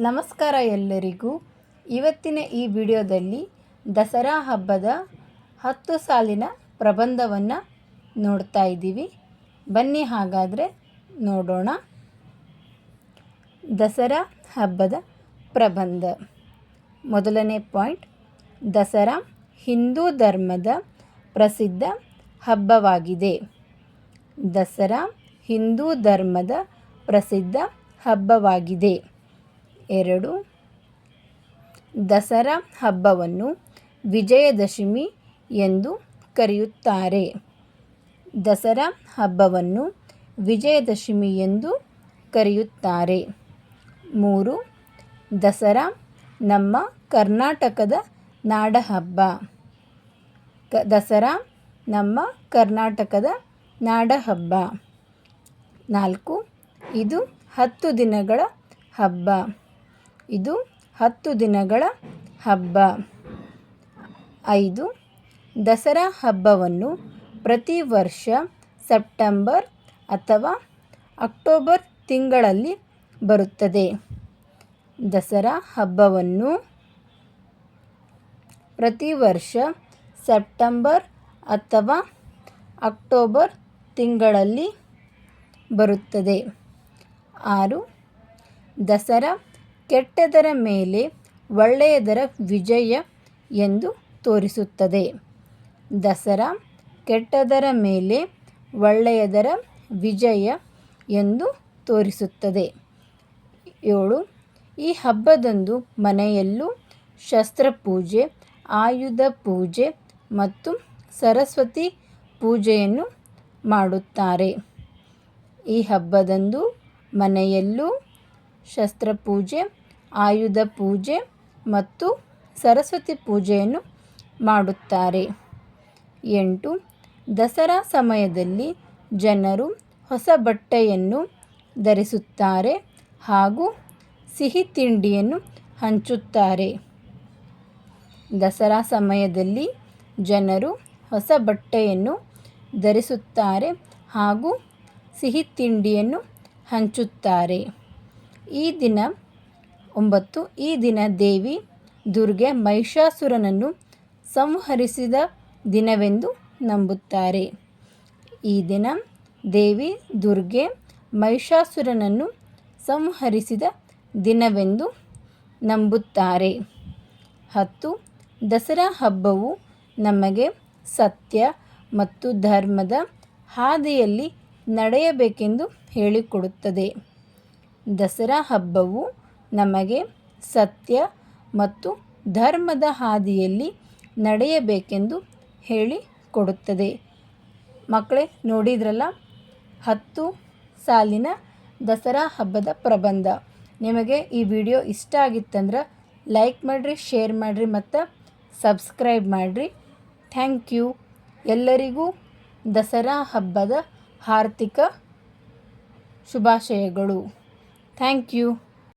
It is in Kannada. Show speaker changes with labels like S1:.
S1: ನಮಸ್ಕಾರ ಎಲ್ಲರಿಗೂ. ಇವತ್ತಿನ ಈ ವಿಡಿಯೋದಲ್ಲಿ ದಸರಾ ಹಬ್ಬದ ಹತ್ತು ಸಾಲಿನ ಪ್ರಬಂಧವನ್ನು ನೋಡ್ತಾ ಇದ್ದೀವಿ. ಬನ್ನಿ ಹಾಗಾದರೆ ನೋಡೋಣ. ದಸರಾ ಹಬ್ಬದ ಪ್ರಬಂಧ. ಮೊದಲನೇ ಪಾಯಿಂಟ್, ದಸರಾ ಹಿಂದೂ ಧರ್ಮದ ಪ್ರಸಿದ್ಧ ಹಬ್ಬವಾಗಿದೆ. ದಸರಾ ಹಿಂದೂ ಧರ್ಮದ ಪ್ರಸಿದ್ಧ ಹಬ್ಬವಾಗಿದೆ. ಎರಡು. ದಸರಾ ಹಬ್ಬವನ್ನು ವಿಜಯದಶಮಿ ಎಂದು ಕರೆಯುತ್ತಾರೆ. ದಸರಾ ಹಬ್ಬವನ್ನು ವಿಜಯದಶಮಿ ಎಂದು ಕರೆಯುತ್ತಾರೆ. ಮೂರು. ದಸರಾ ನಮ್ಮ ಕರ್ನಾಟಕದ ನಾಡಹಬ್ಬ. ಕ, ದಸರಾ ನಮ್ಮ ಕರ್ನಾಟಕದ ನಾಡಹಬ್ಬ. ನಾಲ್ಕು. ಇದು ಹತ್ತು ದಿನಗಳ ಹಬ್ಬ. ಇದು ಹತ್ತು ದಿನಗಳ ಹಬ್ಬ. ಐದು, ದಸರಾ ಹಬ್ಬವನ್ನು ಪ್ರತಿ ವರ್ಷ ಸೆಪ್ಟೆಂಬರ್ ಅಥವಾ ಅಕ್ಟೋಬರ್ ತಿಂಗಳಲ್ಲಿ ಬರುತ್ತದೆ. ದಸರಾ ಹಬ್ಬವನ್ನು ಪ್ರತಿ ವರ್ಷ ಸೆಪ್ಟೆಂಬರ್ ಅಥವಾ ಅಕ್ಟೋಬರ್ ತಿಂಗಳಲ್ಲಿ ಬರುತ್ತದೆ. ಆರು, ದಸರಾ ಕೆಟ್ಟದರ ಮೇಲೆ ಒಳ್ಳೆಯದರ ವಿಜಯ ಎಂದು ತೋರಿಸುತ್ತದೆ. ದಸರಾ ಕೆಟ್ಟದರ ಮೇಲೆ ಒಳ್ಳೆಯದರ ವಿಜಯ ಎಂದು ತೋರಿಸುತ್ತದೆ. ಏಳು. ಈ ಹಬ್ಬದಂದು ಮನೆಯಲ್ಲೂ ಶಸ್ತ್ರಪೂಜೆ ಆಯುಧ ಪೂಜೆ ಮತ್ತು ಸರಸ್ವತಿ ಪೂಜೆಯನ್ನು ಮಾಡುತ್ತಾರೆ. ಈ ಹಬ್ಬದಂದು ಮನೆಯಲ್ಲೂ ಶಸ್ತ್ರಪೂಜೆ ಆಯುಧ ಪೂಜೆ ಮತ್ತು ಸರಸ್ವತಿ ಪೂಜೆಯನ್ನು ಮಾಡುತ್ತಾರೆ. ಎಂಟು, ದಸರಾ ಸಮಯದಲ್ಲಿ ಜನರು ಹೊಸ ಬಟ್ಟೆಯನ್ನು ಧರಿಸುತ್ತಾರೆ ಹಾಗೂ ಸಿಹಿ ತಿಂಡಿಯನ್ನು ಹಂಚುತ್ತಾರೆ. ದಸರಾ ಸಮಯದಲ್ಲಿ ಜನರು ಹೊಸ ಬಟ್ಟೆಯನ್ನು ಧರಿಸುತ್ತಾರೆ ಹಾಗೂ ಸಿಹಿ ತಿಂಡಿಯನ್ನು ಹಂಚುತ್ತಾರೆ. ಈ ದಿನ ಒಂಬತ್ತು, ಈ ದಿನ ದೇವಿ ದುರ್ಗೆ ಮಹಿಷಾಸುರನನ್ನು ಸಂಹರಿಸಿದ ದಿನವೆಂದು ನಂಬುತ್ತಾರೆ. ಈ ದಿನ ದೇವಿ ದುರ್ಗೆ ಮಹಿಷಾಸುರನನ್ನು ಸಂಹರಿಸಿದ ದಿನವೆಂದು ನಂಬುತ್ತಾರೆ. ಹತ್ತು, ದಸರಾ ಹಬ್ಬವು ನಮಗೆ ಸತ್ಯ ಮತ್ತು ಧರ್ಮದ ಹಾದಿಯಲ್ಲಿ ನಡೆಯಬೇಕೆಂದು ಹೇಳಿಕೊಡುತ್ತದೆ. ದಸರಾ ಹಬ್ಬವು ನಮಗೆ ಸತ್ಯ ಮತ್ತು ಧರ್ಮದ ಹಾದಿಯಲ್ಲಿ ನಡೆಯಬೇಕೆಂದು ಹೇಳಿಕೊಡುತ್ತದೆ ಮಕ್ಕಳೇ, ನೋಡಿದ್ರಲ್ಲ? ಹತ್ತು ಸಾಲಿನ ದಸರಾ ಹಬ್ಬದ ಪ್ರಬಂಧ. ನಿಮಗೆ ಈ ವಿಡಿಯೋ ಇಷ್ಟ ಆಗಿತ್ತಂದ್ರೆ ಲೈಕ್ ಮಾಡಿರಿ, ಶೇರ್ ಮಾಡಿರಿ ಮತ್ತು ಸಬ್ಸ್ಕ್ರೈಬ್ ಮಾಡಿರಿ. Thank you. ಎಲ್ಲರಿಗೂ ದಸರಾ ಹಬ್ಬದ ಹಾರ್ದಿಕ ಶುಭಾಶಯಗಳು. Thank you.